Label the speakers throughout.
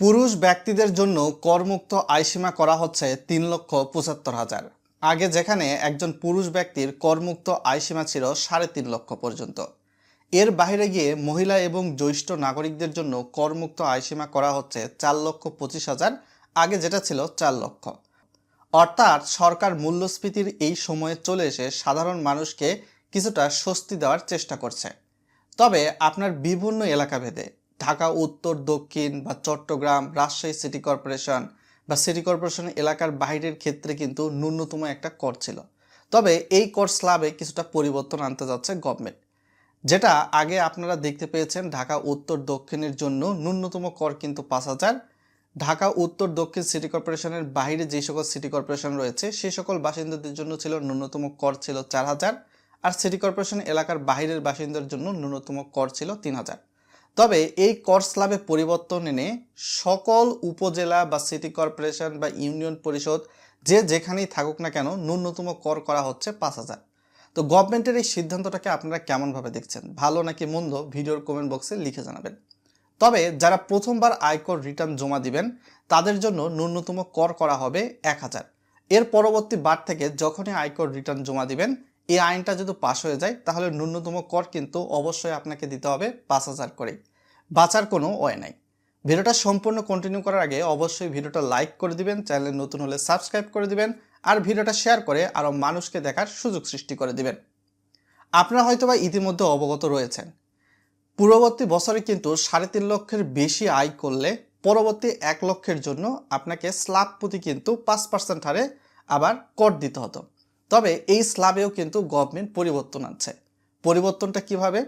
Speaker 1: পুরুষ ব্যক্তিদের জন্য করমুক্ত আয়সীমা করা হচ্ছে তিন লক্ষ পঁচাত্তর হাজার। আগে যেখানে একজন পুরুষ ব্যক্তির করমুক্ত আয়সীমা ছিল সাড়ে তিন লক্ষ পর্যন্ত। এর বাইরে গিয়ে মহিলা এবং জ্যৈষ্ঠ নাগরিকদের জন্য করমুক্ত আয়সীমা করা হচ্ছে চার লক্ষ পঁচিশ হাজার, আগে যেটা ছিল চার লক্ষ। অর্থাৎ সরকার মূল্যস্ফীতির এই সময়ে চলে এসে সাধারণ মানুষকে কিছুটা স্বস্তি দেওয়ার চেষ্টা করছে। তবে আপনার বিভিন্ন এলাকা ভেদে ঢাকা, উত্তর, দক্ষিণ বা চট্টগ্রাম, রাজশাহী সিটি কর্পোরেশন বা সিটি কর্পোরেশন এলাকার বাইরের ক্ষেত্রে কিন্তু ন্যূনতম একটা কর ছিল। তবে এই কর স্ল্যাবে কিছুটা পরিবর্তন আনতে যাচ্ছে গভর্নমেন্ট। যেটা আগে আপনারা দেখতে পেয়েছেন, ঢাকা, উত্তর, দক্ষিণের জন্য ন্যূনতম কর কিন্তু পাঁচ হাজার। ঢাকা, উত্তর, দক্ষিণ সিটি কর্পোরেশনের বাইরে যে সকল সিটি কর্পোরেশন রয়েছে সেই সকল বাসিন্দাদের জন্য ছিল ন্যূনতম কর ছিল চার হাজার। আর সিটি কর্পোরেশন এলাকার বাইরের বাসিন্দার জন্য ন্যূনতম কর ছিল তিন হাজার। তবে এই কর স্ল্যাবে পরিবর্তন এনে সকল উপজেলা বা সিটি কর্পোরেশন বা ইউনিয়ন পরিষদ যে যেখানেই থাকুক না কেন ন্যূনতম কর করা হচ্ছে পাঁচ হাজার। তো গভর্নমেন্টের এই সিদ্ধান্তটাকে আপনারা কেমনভাবে দেখছেন? ভালো নাকি মন্দ? ভিডিওর কমেন্ট বক্সে লিখে জানাবেন। তবে যারা প্রথমবার আয়কর রিটার্ন জমা দিবেন, তাদের জন্য ন্যূনতম কর করা হবে এক হাজার। এর পরবর্তী বার থেকে যখনই আয়কর রিটার্ন জমা দিবেন এই আইনটা যদি পাশ হয়ে যায়, তাহলে ন্যূনতম কর কিন্তু অবশ্যই আপনাকে দিতে হবে পাঁচ হাজার করে বাঁচার কোনো ওয়ে নাই। ভিডিওটা সম্পূর্ণ কন্টিনিউ করার আগে অবশ্যই ভিডিওটা লাইক করে দিবেন, চ্যানেল নতুন হলে সাবস্ক্রাইব করে দিবেন, আর ভিডিওটা শেয়ার করে আরও মানুষকে দেখার সুযোগ সৃষ্টি করে দিবেন। আপনারা হয়তোবা ইতিমধ্যে অবগত রয়েছেন, পূর্ববর্তী বছরে কিন্তু সাড়ে তিন লক্ষের বেশি আয় করলে পরবর্তী এক লক্ষের জন্য আপনাকে স্ল্যাব প্রতি কিন্তু পাঁচ পার্সেন্ট হারে আবার কর দিতে হতো। তবে এই স্ল্যাবেও কিন্তু গভর্নমেন্ট পরিবর্তন আনছে। পরিবর্তনটা কীভাবে?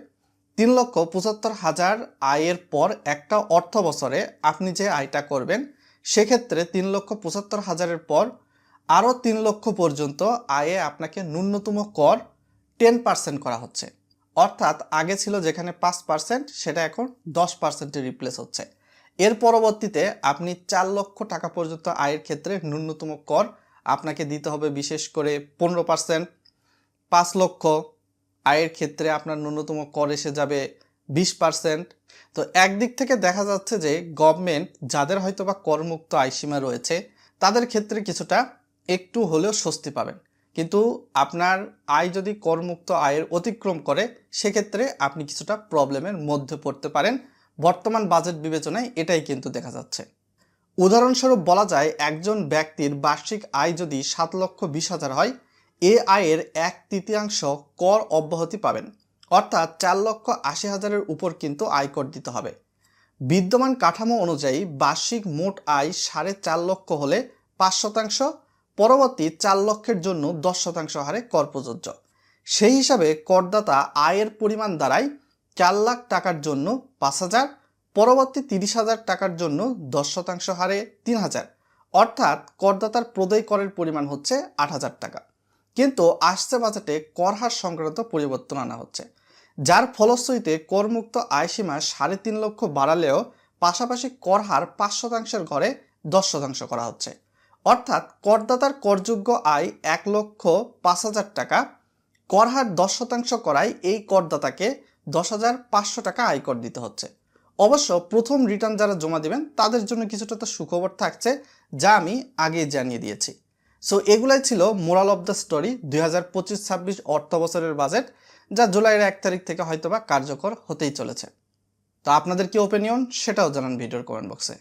Speaker 1: তিন লক্ষ পঁচাত্তর হাজার আয়ের পর একটা অর্থ বছরে আপনি যে আয়টা করবেন, সেক্ষেত্রে তিন লক্ষ পঁচাত্তর হাজারের পর আরও তিন লক্ষ পর্যন্ত আয়ে আপনাকে ন্যূনতম কর টেন পার্সেন্ট করা হচ্ছে। অর্থাৎ আগে ছিল যেখানে পাঁচ পার্সেন্ট, সেটা এখন দশ পার্সেন্টে রিপ্লেস হচ্ছে। এর পরবর্তীতে আপনি চার লক্ষ টাকা পর্যন্ত আয়ের ক্ষেত্রে ন্যূনতম কর আপনাকে দিতে হবে বিশেষ করে পনেরো পার্সেন্ট পাঁচ লক্ষ। আয়ের ক্ষেত্রে আপনার ন্যূনতম কর এসে যাবে বিশ পার্সেন্ট তো একদিক থেকে দেখা যাচ্ছে যে গভর্নমেন্ট যাদের হয়তো বা করমুক্ত আয়সীমা রয়েছে, তাদের ক্ষেত্রে কিছুটা একটু হলেও স্বস্তি পাবেন। কিন্তু আপনার আয় যদি করমুক্ত আয়ের অতিক্রম করে, সেক্ষেত্রে আপনি কিছুটা প্রবলেমের মধ্যে পড়তে পারেন। বর্তমান বাজেট বিবেচনায় এটাই কিন্তু দেখা যাচ্ছে। উদাহরণস্বরূপ বলা যায়, একজন ব্যক্তির বার্ষিক আয় যদি সাত লক্ষ বিশ হাজার হয়, এ আয়ের এক তৃতীয়াংশ কর অব্যাহতি পাবেন। অর্থাৎ চার লক্ষ আশি হাজারের উপর কিন্তু আয়কর দিতে হবে। বিদ্যমান কাঠামো অনুযায়ী বার্ষিক মোট আয় সাড়ে চার লক্ষ হলে পাঁচ শতাংশ, পরবর্তী চার লক্ষের জন্য দশ শতাংশ হারে কর প্রযোজ্য। সেই হিসাবে করদাতা আয়ের পরিমাণ দাঁড়ায় চার লাখ টাকার জন্য পাঁচ হাজার পরবর্তী তিরিশ হাজার টাকার জন্য দশ শতাংশ হারে তিন হাজার। অর্থাৎ করদাতার প্রদেয় করের পরিমাণ হচ্ছে আট হাজার টাকা। কিন্তু আসছে বাজেটে কর হার সংক্রান্ত পরিবর্তন আনা হচ্ছে। যার ফলশ্রুতিতে করমুক্ত আয়সীমা সাড়ে তিন লক্ষ বাড়ালেও পাশাপাশি কর হার পাঁচ শতাংশের ঘরে দশ শতাংশ করা হচ্ছে। অর্থাৎ করদাতার করযোগ্য আয় এক লক্ষ পাঁচ হাজার টাকা। কর হার দশ শতাংশ করায় এই করদাতাকে দশ হাজার পাঁচশো টাকা আয়কর দিতে হচ্ছে। অবশ্য প্রথম রিটার্ন যারা জমা দেবেন, তাদের জন্য কিছুটা তো সুখবর থাকছে, যা আমি আগে জানিয়ে দিয়েছি। সো এগুলাই ছিল মোরাল অব দ্য স্টোরি দুই হাজার পঁচিশ ছাব্বিশ অর্থ বছরের বাজেট, যা জুলাইয়ের এক তারিখ থেকে হয়তোবা কার্যকর হতেই চলেছে। তো আপনাদের কি ওপিনিয়ন সেটাও জানান ভিডিওর কমেন্ট বক্সে